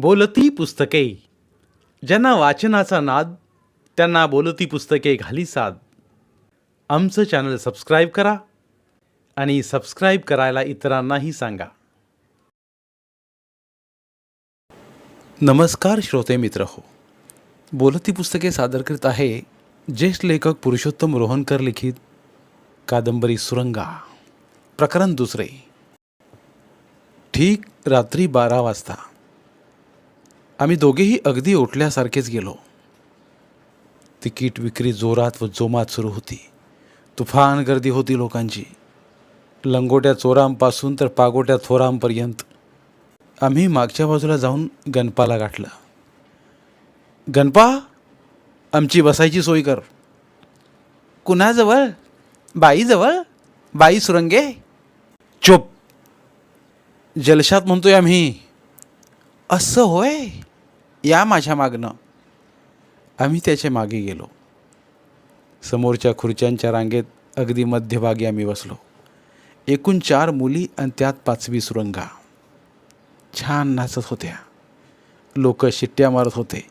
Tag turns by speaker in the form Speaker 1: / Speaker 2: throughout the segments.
Speaker 1: बोलती पुस्तके. ज्यांना वाचनाचा नाद त्यांना बोलती पुस्तके घाली साद. आमचं चॅनल सबस्क्राईब करा आणि सबस्क्राईब करायला इतरांनाही सांगा. नमस्कार श्रोते मित्र हो. बोलती पुस्तके सादर करीत आहे ज्येष्ठ लेखक पुरुषोत्तम रोहनकर लिखित कादंबरी सुरंगा प्रकरण दुसरे. ठीक रात्री बारा वाजता आम्ही दोघेही अगदी उठल्यासारखेच गेलो. तिकीट विक्री जोरात व जोमात सुरू होती. तुफान गर्दी होती लोकांची. लंगोट्या चोरांपासून तर पागोट्या थोरांपर्यंत. आम्ही मागच्या बाजूला जाऊन गणपाला गाठलं. गणपा आमची बसायची सोय कर. कुणाजवळ? बाईजवळ? बाई सुरंगे? चुप. जलशात म्हणतोय आम्ही. असं होय? या माझ्या मागनं आम्ही त्याच्यामागे गेलो. समोरच्या खुर्च्यांच्या रांगेत अगदी मध्यभागी आम्ही बसलो. एकूण चार मुली आणि त्यात पाचवी सुरंगा. छान नाचत होत्या. लोक शिट्ट्या मारत होते.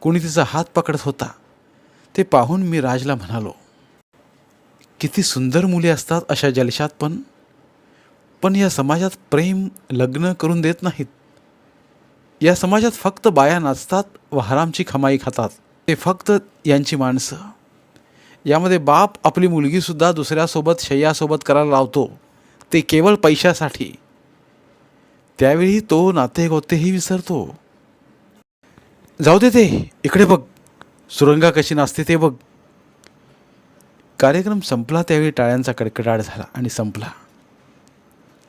Speaker 1: कोणी तिचा हात पकडत होता. ते पाहून मी राजला म्हणालो किती सुंदर मुली असतात अशा जलशात पण. पण या समाजात प्रेम लग्न करून देत नाहीत. या समाजात फक्त बाया नाचतात व हरामची खमाई खातात. ते फक्त यांची माणसं. यामध्ये बाप आपली मुलगीसुद्धा दुसऱ्यासोबत शय्यासोबत करायला लावतो. ते केवळ पैशासाठी. त्यावेळी तो नाते गोतेही विसरतो. जाऊ दे ते इकडे बघ. सुरंगा कशी नाचते ते बघ. कार्यक्रम संपला त्यावेळी टाळ्यांचा कडकडाट झाला आणि संपला.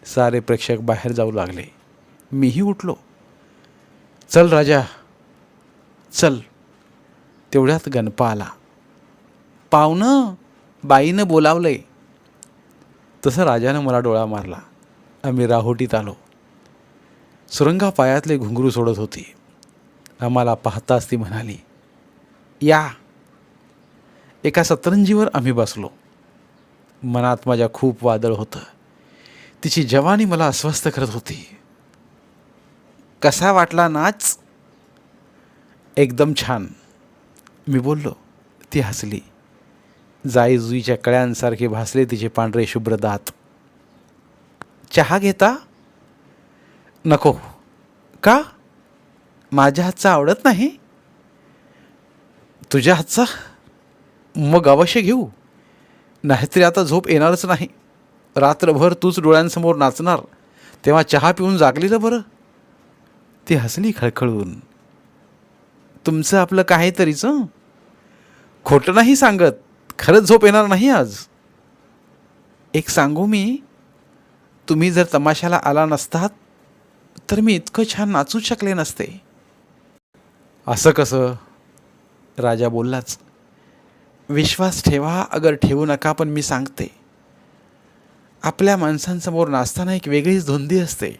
Speaker 1: सारे प्रेक्षक बाहेर जाऊ लागले. मीही उठलो. चल राजा चल. तेवढ्यात गणपा आला पाहुणं बाईनं बोलावलंय. तसं राजानं मला डोळा मारला. आम्ही राहोटीत आलो. सुरंगा पायातले घुंगरू सोडत होती. आम्हाला पाहताच ती म्हणाली या. एका सतरंजीवर आम्ही बसलो. मनात माझ्या खूप वादळ होतं. तिची जवानी मला अस्वस्थ करत होती. कसा वाटला नाच? एकदम छान. मी बोललो ती हसली. जाई जुईच्या कळ्यांसारखे भासले तिचे पांढरे शुभ्र दात. चहा घेता? नको. का? माझ्या हातचा आवडत नाही? तुझ्या हातचा? मग अवश्य घेऊ. नाहीतरी आता झोप येणारच नाही. रात्रभर तूच डोळ्यांसमोर नाचणार. तेव्हा चहा पिऊन जागलेलं बरं. ती हसली खळखळून. तुमचं आपलं काहीतरीच खोटं नाही सांगत. खरंच झोप येणार नाही आज. एक सांगू मी तुम्ही जर तमाशाला आला नसतात तर मी इतकं छान नाचू शकले नसते. असं कसं? राजा बोललाच विश्वास ठेवा अगर ठेवू नका पण मी सांगते. आपल्या माणसांसमोर नाचताना एक वेगळीच धुंदी असते.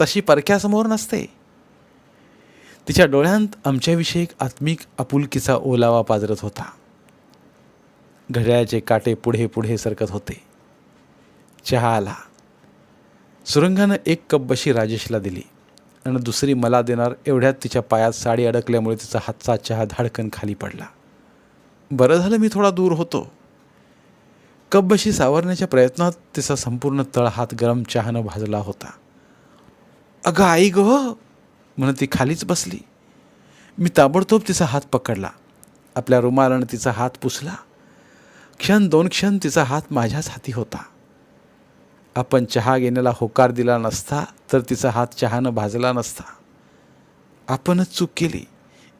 Speaker 1: तशी परक्यासमोर नसते. तिच्या डोळ्यांत आमच्याविषयी एक आत्मिक आपुलकीचा ओलावा पाजरत होता. घड्याळाचे काटे पुढे पुढे सरकत होते. चहा आला सुरंगानं एक कप बशी राजेशला दिली आणि दुसरी मला देणार एवढ्यात तिच्या पायात साडी अडकल्यामुळे तिचा हातचा चहा धाडकन खाली पडला. बरं झालं मी थोडा दूर होतो. कप बशी सावरण्याच्या प्रयत्नात तिचा संपूर्ण तळ हात गरम चहानं भाजला होता. अगं आई गं! म्हणून ती खालीच बसली. मी ताबडतोब तिचा हात पकडला. आपल्या रुमालानं तिचा हात पुसला. क्षण दोन क्षण तिचा हात माझ्याच हाती होता. आपण चहा घेण्याला होकार दिला नसता तर तिचा हात चहानं भाजला नसता. आपणच चूक केली.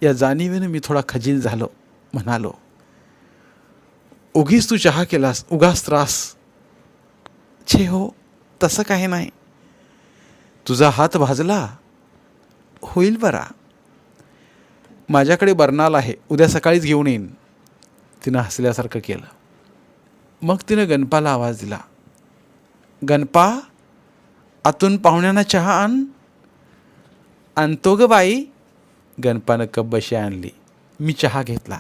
Speaker 1: या जाणीवेनं मी थोडा खजील झालो म्हणालो उगीच तू चहा केलास उगाच त्रास. छे हो तसं काही नाही. तुझा हात भाजला? होईल बरा. माझ्याकडे बर्नाल आहे उद्या सकाळीच घेऊन येईन. तिनं हसल्यासारखं केलं. मग तिनं गणपाला आवाज दिला. गणपा आतून पाहुण्यांना चहा आण. आणतो ग बाई. गणपानं कप बशी आणली. मी चहा घेतला.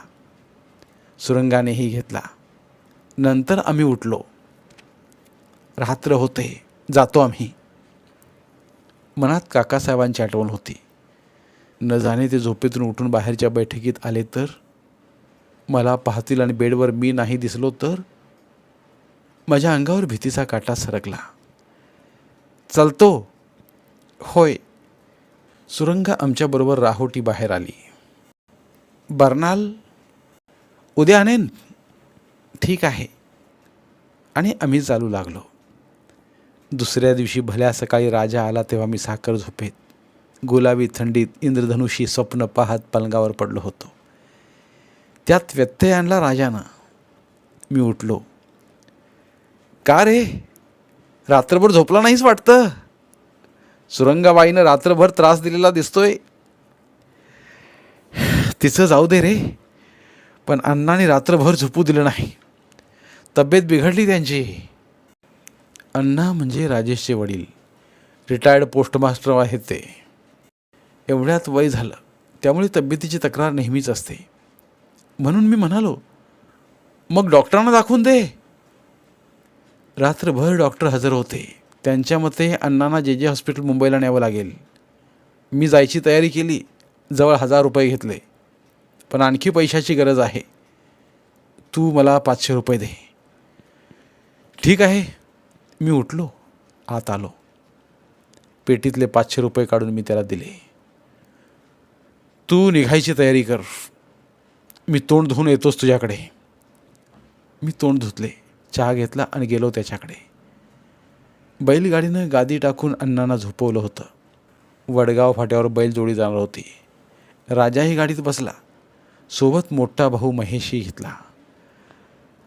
Speaker 1: सुरंगानेही घेतला. नंतर आम्ही उठलो. रात्र होते जातो आम्ही. मनात काकासाहेबांची आठवण होती. न जाणे ते झोपेतून उठून बाहेरच्या बैठकीत आले तर? मला पाहतील आणि बेडवर मी नाही दिसलो तर? माझ्या अंगावर भीतीचा काटा सरकला. चलतो. होय. सुरंगा आमच्याबरोबर राहोटी बाहेर आली. बर्नाल उद्या आणेन. ठीक आहे. आणि आम्ही चालू लागलो. दुसऱ्या दिवशी भल्या सकाळी राजा आला तेव्हा मी साखर झोपेत. गुलाबी थंडीत इंद्रधनुषी स्वप्न पाहत पलंगावर पडलो होतो. त्यात व्यत्यय आणला राजानं. मी उठलो. का रे? रात्रभर झोपला नाहीच वाटतं? सुरंगाबाईनं रात्रभर त्रास दिलेला दिसतोय. तिचं जाऊ दे रे. पण अण्णाने रात्रभर झोपू दिलं नाही. तब्येत बिघडली त्यांची. अण्णा म्हणजे राजेशचे वडील. रिटायर्ड पोस्टमास्टर आहेत ते. एवढ्यात वय झालं. त्यामुळे तब्येतीची तक्रार नेहमीच असते. म्हणून मी म्हणालो मग डॉक्टरांना दाखवून दे. रात्रभर डॉक्टर हजर होते. त्यांच्या मते अण्णांना जे जे हॉस्पिटल मुंबईला न्यावं लागेल. मी जायची तयारी केली जवळ हजार रुपये घेतले. पण आणखी पैशाची गरज आहे. तू मला पाचशे रुपये दे. ठीक आहे. मी उठलो. आत आलो. पेटीतले पाचशे रुपये काढून मी त्याला दिले. तू निघायची तयारी कर. मी तोंड धुवून येतोच तुझ्याकडे. मी तोंड धुतले चहा घेतला आणि गेलो त्याच्याकडे. बैलगाडीनं गादी टाकून अण्णांना झोपवलं होतं. वडगाव फाट्यावर बैलजोडी जाणार होती. राजाही गाडीत बसला. सोबत मोठा भाऊ महेशही घेतला.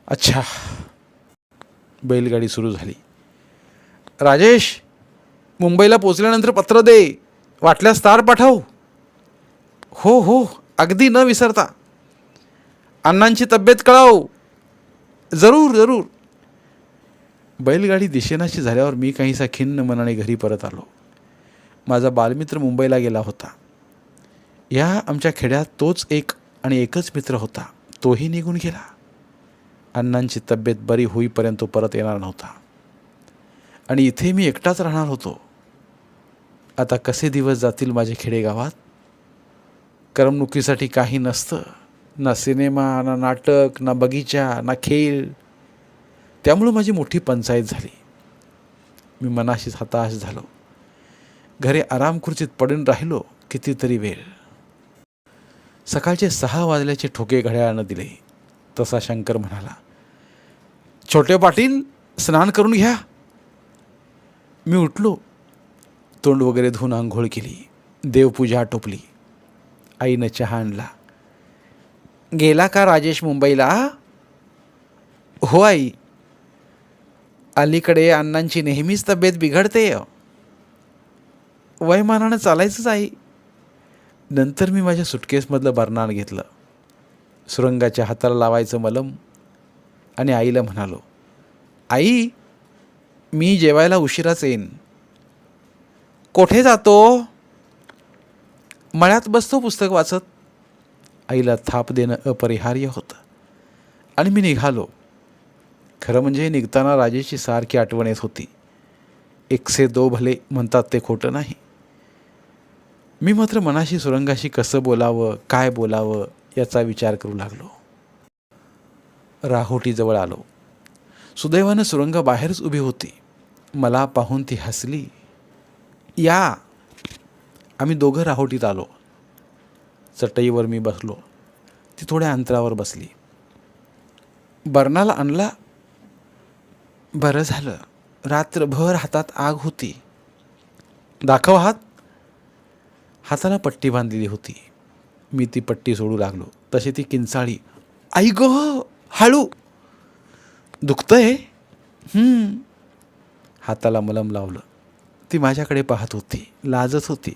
Speaker 1: अच्छा. बैलगाडी सुरू झाली. राजेश मुंबईला पोचल्यानंतर पत्र दे. वाटल्यास तार पाठव. हो हो अगदी न विसरता. अण्णांची तब्येत कळाव. जरूर जरूर. बैलगाडी दिशेनाशी झाल्यावर मी काहीसा खिन्न मनाने घरी परत आलो. माझा बालमित्र मुंबईला गेला होता. या आमच्या खेड्यात तोच एक आणि एकच मित्र होता. तोही निघून गेला. अण्णांची तब्येत बरी होईपर्यंत तो परत येणार नव्हता. आणि इथे मी एकटाच राहणार होतो. आता कसे दिवस जातील माझे खेडेगावात? करमणुकीसाठी काही नसतं. ना सिनेमा ना नाटक ना बगीचा ना खेळ. त्यामुळं माझी मोठी पंचायत झाली. मी मनाशीच हताश झालो. घरी आराम खुर्चीत पडून राहिलो कितीतरी वेळ. सकाळचे सहा वाजल्याचे ठोके घड्याळानं दिले. तसा शंकर म्हणाला छोटे पाटील स्नान करून घ्या. मी उठलो. तोंड वगैरे धुवून आंघोळ केली. देवपूजा टोपली. आईनं चहा आणला. गेला का राजेश मुंबईला? हो आई. अलीकडे अण्णांची नेहमीच तब्येत बिघडते. वयमानानं चालायचंच आई. नंतर मी माझ्या सुटकेसमधलं बर्नाण घेतलं. सुरंगाच्या हाताला लावायचं मलम आणि आईला म्हणालो आई मी जेवायला उशिराच येईन. कोठे जातो? मळ्यात बसतो पुस्तक वाचत. आईला थाप देणं अपरिहार्य होतं. आणि मी निघालो. खरं म्हणजे निघताना राजेशी सारखी आठवण येत होती. एकसे दो भले म्हणतात ते खोटं नाही. मी मात्र मनाशी सुरंगाशी कसं बोलावं काय बोलावं याचा विचार करू लागलो. राहोटीजवळ आलो. सुदैवानं सुरंगा बाहेरच उभी होती. मला पाहून ती हसली. या आम्ही दोघं राहोटीत आलो. चटईवर मी बसलो. ती थोड्या अंतरावर बसली. बर्नाला आणला. बरं झालं. रात्रभर हातात आग होती. दाखव हात. हाताला पट्टी बांधलेली होती. मी ती पट्टी सोडू लागलो. तशी ती किंचाळी. आई गो हळू. दुखतंय? हाताला मलम लावलं. ती माझ्याकडे पाहत होती. लाजत होती.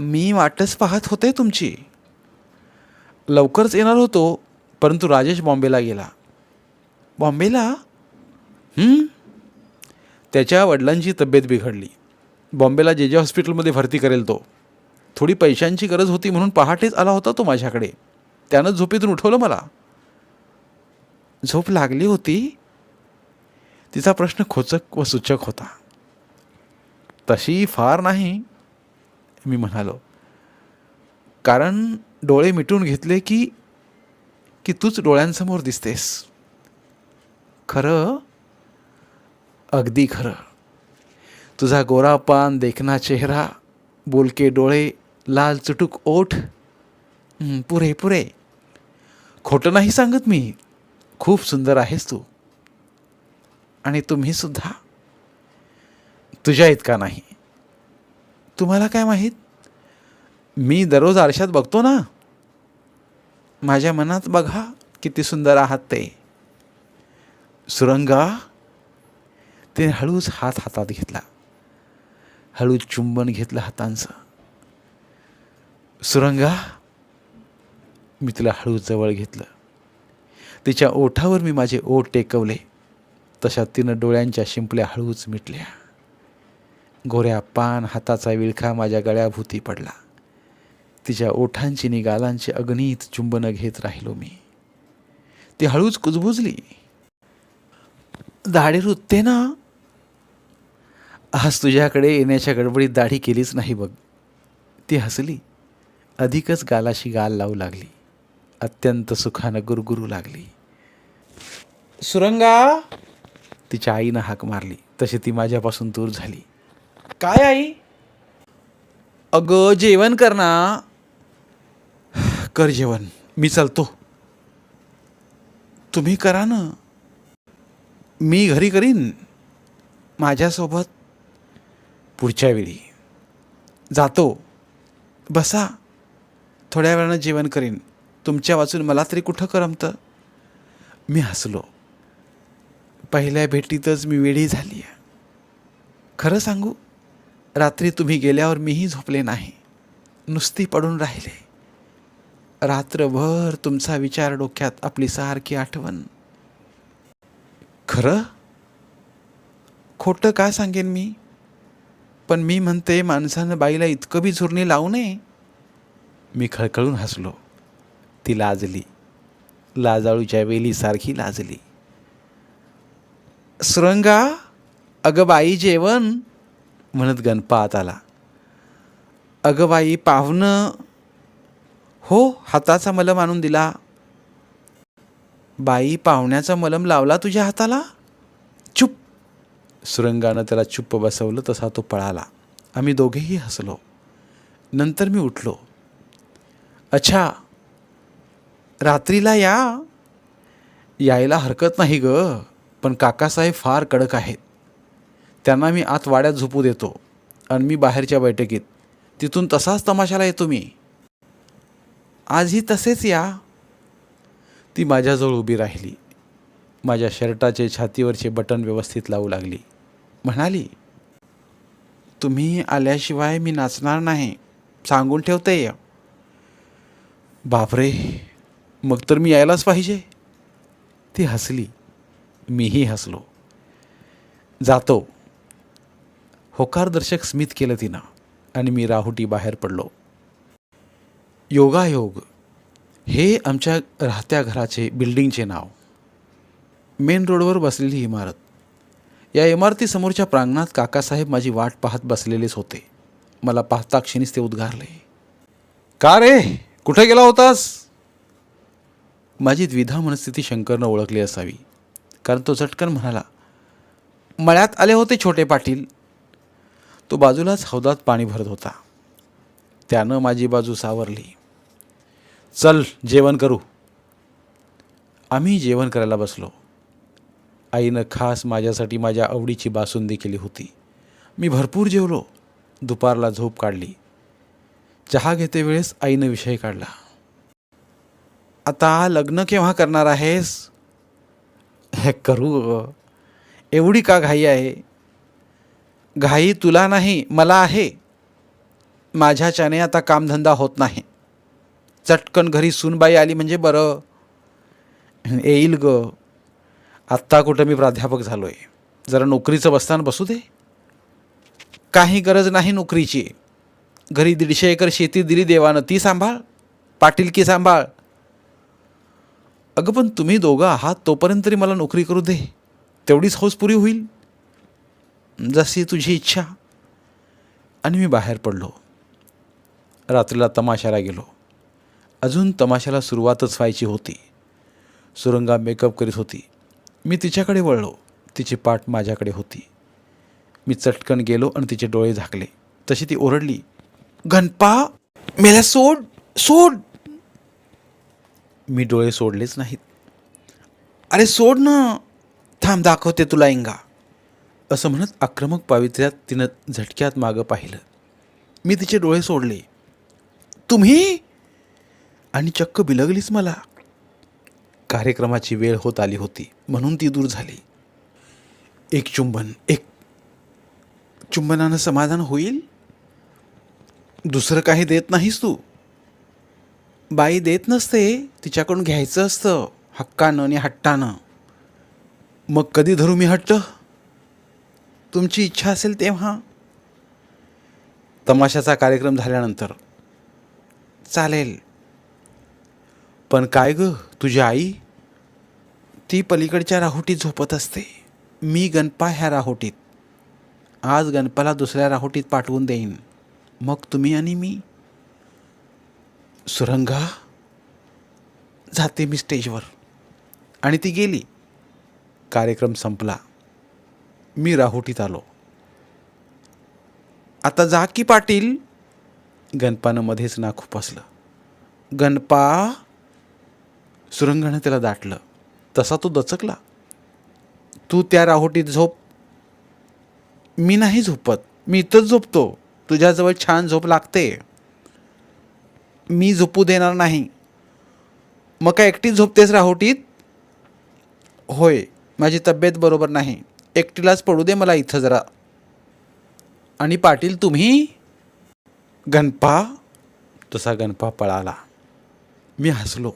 Speaker 1: मी वाटच पाहत होते तुमची. लवकरच येणार होतो परंतु राजेश बॉम्बेला गेला. बॉम्बेला? त्याच्या वडिलांची तब्येत बिघडली. बॉम्बेला जे जे हॉस्पिटलमध्ये भरती करेल तो. थोडी पैशांची गरज होती म्हणून पहाटेच आला होता तो माझ्याकडे. त्यानं झोपेतून उठवलं मला. झोप लागली होती? तिचा प्रश्न खोचक व सूचक होता. तशी फार नाही. मी म्हणालो. कारण डोळे मिटून घेतले की की तूच डोळ्यांसमोर दिसतेस. खरं अगदी खरं. तुझा गोरा पान देखना चेहरा बोलके डोळे लाल चुटूक ओठ पुरे पुरे. खोटं नाही सांगत मी. खूप सुंदर आहेस तू. आणि तुम्ही सुद्धा. तुझ्या इतका नाही. तुम्हाला काय माहीत? मी दररोज आरशात बघतो ना. माझ्या मनात बघा किती सुंदर आहात ते. सुरंगा तिने हळूच हात हातात घेतला. हळूच चुंबन घेतलं हातांचं. सुरंगा मी तिला हळूच जवळ घेतलं. तिच्या ओठावर मी माझे ओठ टेकवले. तशा तिनं डोळ्यांच्या शिंपल्या हळूच मिटल्या. गोऱ्या पान हाताचा विळखा माझ्या गळ्याभोवती पडला. तिच्या ओठांची नि गालांची अगणित चुंबनं घेत राहिलो मी. ती हळूच कुजबुजली. दाढी रुतते ना? आज तुझ्याकडे येण्याच्या गडबडीत दाढी केलीच नाही बघ. ती हसली. अधिकच गालाशी गाल लावू लागली. अत्यंत सुखानं गुरगुरू लागली. सुरंगा! तिच्या आईनं हाक मारली. तशी ती माझ्यापासून दूर झाली. काय आई? अगं जेवण कर ना कर जेवण. मी चालतो. तुम्ही करा ना. मी घरी करीन. माझ्यासोबत. पुढच्या वेळी. जातो. बसा. थोड्या वेळानं जेवण करीन. तुमच्या वाचून मला तरी कुठं करमतं? मी हसलो. पहिल्या भेटीतच मी वेळी झाली आहे खरं सांगू? रात्री तुम्ही गेल्यावर मीही झोपले नाही. नुसती पडून राहिले. रात्रभर तुमचा विचार डोक्यात आपली सारखी आठवण. खरं? खोटं का सांगेन मी? पण मी म्हणते माणसानं बाईला इतकं बी झुरणी लावू नये. मी खळखळून हसलो. ती लाजली. लाजाळूच्या वेलीसारखी लाजली. सुरंगा अगं बाई जेवण. म्हणत गणपात आला. अगं बाई पाहुणं हो हाताचा मलम आणून दिला. बाई पाहुण्याचा मलम लावला तुझ्या हाताला? चुप. सुरंगानं त्याला चुप्प बसवलं तसा तो पळाला. आम्ही दोघेही हसलो. नंतर मी उठलो. अच्छा रात्रीला या? यायला हरकत नाही ग पण काकासाहेब फार कडक आहेत. त्यांना मी आत वाड्यात झोपू देतो आणि मी बाहेरच्या बैठकीत. तिथून तसाच तमाशाला येतो मी. आजही तसेच या. ती माझ्याजवळ उभी राहिली. माझ्या शर्टाचे छातीवरचे बटन व्यवस्थित लावू लागली. म्हणाली तुम्ही आल्याशिवाय मी नाचणार नाही. सांगून ठेवते बापरे! मग तर मी यायलाच पाहिजे. ती हसली. मीही हसलो. जातो. होकारदर्शक स्मित केलं तिनं आणि मी राहुटी बाहेर पडलो. योगायोग हे आमच्या राहत्या घराचे बिल्डिंगचे नाव. मेन रोडवर बसलेली इमारत. या इमारतीसमोरच्या प्रांगणात काकासाहेब माझी वाट पाहत बसलेलेच होते. मला पाहता क्षणीच ते उद्गारले. का रे? कुठे गेला होतास? माझी द्विधा मनस्थिती शंकरनं ओळखली असावी. कारण तो झटकन म्हणाला मळ्यात आले होते छोटे पाटील. तो बाजूलाच हौदात पाणी भरत होता. त्यानं माझी बाजू सावरली. चल जेवण करू. आम्ही जेवण करायला बसलो. आईनं खास माझ्यासाठी माझ्या आवडीची बासुंदी केली होती. मी भरपूर जेवलो. दुपारला झोप काढली. चहा घेते वेळेस आईनं विषय काढला. आता लग्न केव्हा करणार आहेस? हे करू एवढी का घाई आहे? घाई तुला नाही मला आहे. माझ्याच्याने आता कामधंदा होत नाही. चटकन घरी सूनबाई आली म्हणजे बरं. येईल ग. आत्ता कुठं मी प्राध्यापक झालो आहे जरा नोकरीचं बसताना बसू दे. काही गरज नाही नोकरीची. घरी दीडशे एकर शेती दिली देवानं ती सांभाळ. पाटील की सांभाळ. अगं पण तुम्ही दोघं आहात तोपर्यंत तरी मला नोकरी करू दे. तेवढीच हौस पुरी होईल. जशी तुझी इच्छा. आणि मी बाहेर पडलो. रात्रीला तमाशाला गेलो. अजून तमाशाला सुरुवातच व्हायची होती. सुरंगा मेकअप करीत होती. मी तिच्याकडे वळलो. तिची पाठ माझ्याकडे होती. मी चटकन गेलो आणि तिचे डोळे झाकले. तशी ती ओरडली गणपा मेला सोड सोड. मी डोळे सोडलेच नाहीत. अरे सोड ना. थांब दाखवते तुला इंगा. असं म्हणत आक्रमक पावित्र्यात तिनं झटक्यात मागं पाहिलं. मी तिचे डोळे सोडले. तुम्ही? आणि चक्क बिलगलीच मला. कार्यक्रमाची वेळ होत आली होती म्हणून ती दूर झाली. एक चुंबन एक चुंबनानं समाधान होईल? दुसरं काही देत नाहीस तू. बाई देत नसते तिच्याकडून घ्यायचं असतं हक्कानं आणि हट्टानं. मग कधी धरू मी हट्ट? तुमची इच्छा असेल तेव्हा तमाशाचा कार्यक्रम झाल्यानंतर चालेल. पण काय ग तुझी आई? ती पलीकडच्या राहोटीत झोपत असते. मी गणपा ह्या राहोटीत. आज गणपाला दुसऱ्या राहोटीत पाठवून देईन. मग तुम्ही आणि मी. सुरंगा? जाते मी स्टेजवर. आणि ती गेली. कार्यक्रम संपला. मी राहुटीत आलो. आता जा की पाटील गणपानं मध्येच ना खुपसलं. गणपा सुरंगानं त्याला दाटलं. तसा तो दचकला. तू त्या राहोटीत झोप. मी नाही झोपत. मी इथंच झोपतो. तुझ्याजवळ छान झोप लागते. मी झोपू देणार नाही. मग काय एकटीच झोपतेस राहोटीत? होय माझी तब्येत बरोबर नाही. एकटीलाच पडू दे मला इथं जरा. आणि पाटील तुम्ही? गणपा? तसा गणपा पळाला. मी हसलो.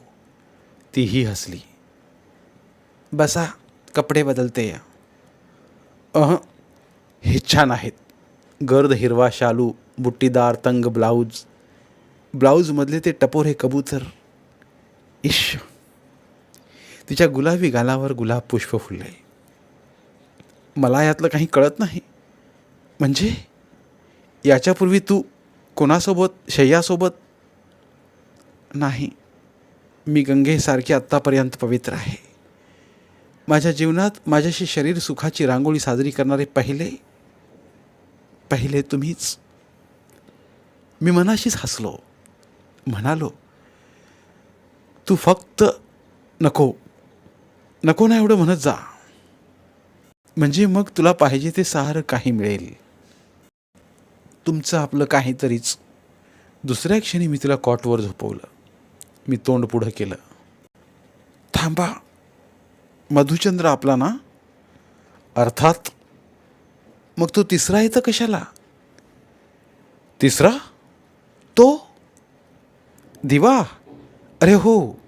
Speaker 1: तीही हसली. बसा कपडे बदलते. अह हे छान आहेत. गर्द हिरवा शालू बुट्टीदार तंग ब्लाऊज. ब्लाऊजमधले ते टपोर हे कबूतर. इश तिच्या गुलाबी गालावर गुलाब पुष्प फुलले. मला यातलं काही कळत नाही. म्हणजे याच्यापूर्वी तू कोणासोबत शय्यासोबत नाही. मी गंगेसारखी आत्तापर्यंत पवित्र आहे. माझ्या जीवनात माझ्याशी शरीर सुखाची रांगोळी साजरी करणारे पहिले पहिले तुम्हीच. मी मनाशीच हसलो. म्हणालो तू फक्त नको. नको ना एवढं म्हणत जा. म्हणजे मग तुला पाहिजे ते सारं काही मिळेल. तुमचं आपलं काहीतरीच. दुसऱ्या क्षणी मी तिला कॉटवर झोपवलं. मी तोंड पुढं केलं. थांबा. मधुचंद्र आपला ना? अर्थात? मग तो तिसरा येतं कशाला? तिसरा? तो? दिवा? अरे हो.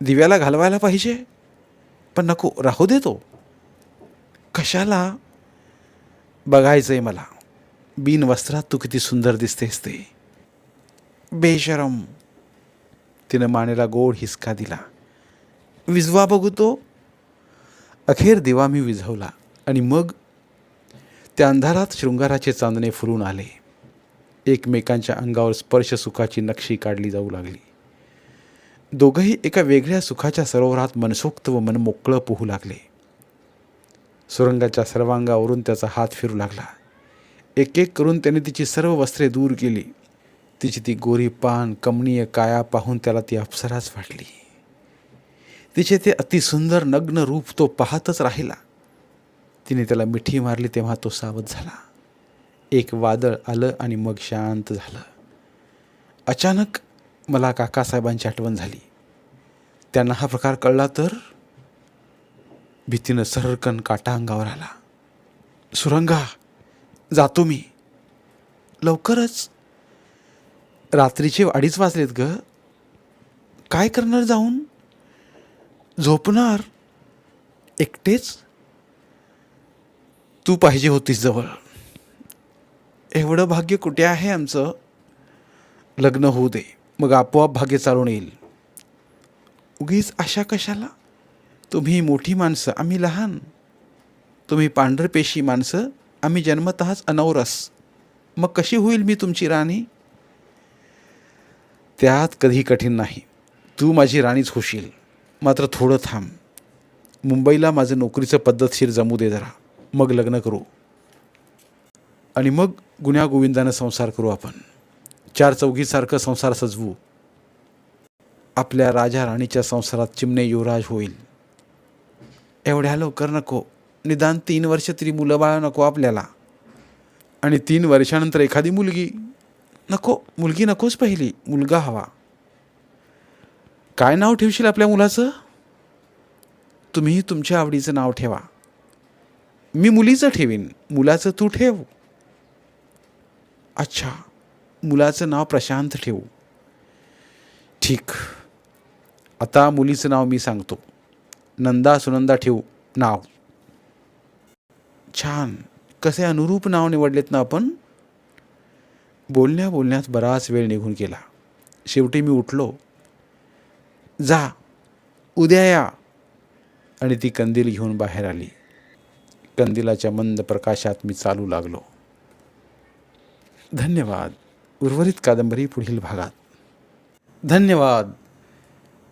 Speaker 1: दिव्याला घालवायला पाहिजे. पण नको राहू दे कशाला? बघायचं आहे मला. बिन वस्त्रात तू किती सुंदर दिसतेस ते. बेशरम. तिनं मानेला गोड हिसका दिला. विझवा बघू तो. अखेर दिवा मी विझवला आणि मग त्या अंधारात शृंगाराचे चांदणे फुलून आले. एकमेकांच्या अंगावर स्पर्श सुखाची नक्षी काढली जाऊ लागली. दोघंही एका वेगळ्या सुखाच्या सरोवरात मनसोक्त व मनमोकळं पोहू लागले. सुरंगाच्या सर्वांगावरून त्याचा हात फिरू लागला. एक एक करून त्याने तिची सर्व वस्त्रे दूर केली. तिची ती गोरी पान कमनीय काया पाहून त्याला ती अप्सराच वाटली. तिचे ते अतिसुंदर नग्न रूप तो पाहतच राहिला. तिने त्याला मिठी मारली तेव्हा तो सावध झाला. एक वादळ आलं आणि मग शांत झालं. अचानक मला काकासाहेबांची आठवण झाली. त्यांना हा प्रकार कळला तर? भीतीनं सरकन काटा अंगावर आला. सुरंगा जातो मी. लवकरच. रात्रीचे अडीच वाजलेत ग. काय करणार जाऊन? झोपणार. एकटेच? तू पाहिजे होतीस जवळ. एवढं भाग्य कुठे आहे आमचं? लग्न होऊ दे मग आपोआप भाग्य चालून येईल. उगीच आशा कशाला? तुम्ही मोठी माणसं आम्ही लहान. तुम्ही पांढरपेशी माणसं आम्ही जन्मतःच अनौरस. मग कशी होईल मी तुमची राणी? त्यात कधी कठीण नाही. तू माझी राणीच होशील. मात्र थोडं थांब. मुंबईला माझं नोकरीचं पद्धतशीर जमू दे जरा. मग लग्न करू. आणि मग गुन्ह्यागोविंदानं संसार करू आपण. चार चौघीसारखं संसार सजवू. आपल्या राजा राणीच्या संसारात चिमणे युवराज होईल. एवढ्या लवकर नको. निदान तीन वर्ष तरी मुलं बाळ नको आपल्याला. आणि तीन वर्षानंतर एखादी मुलगी नको. मुलगी नकोच पहिली. मुलगा हवा. काय नाव ठेवशील आपल्या मुलाचं? तुम्ही तुमच्या आवडीचं नाव ठेवा. मी मुलीचं ठेवीन. मुलाचं तू ठेव. अच्छा. मुलाचं नाव प्रशांत ठेवू. ठीक. आता मुलीचं नाव मी सांगतो. नंदा सुनंदा ठेवू. नाव. छान. कसे अनुरूप नाव निवडलेत ना आपण? बोलण्या बोलण्यात बराच वेळ निघून गेला. शेवटी मी उठलो. जा. उद्या या. आणि ती कंदील घेऊन बाहेर आली. कंदिलाच्या मंद प्रकाशात मी चालू लागलो. धन्यवाद. उर्वरित कादंबरी पुढील भागात. धन्यवाद.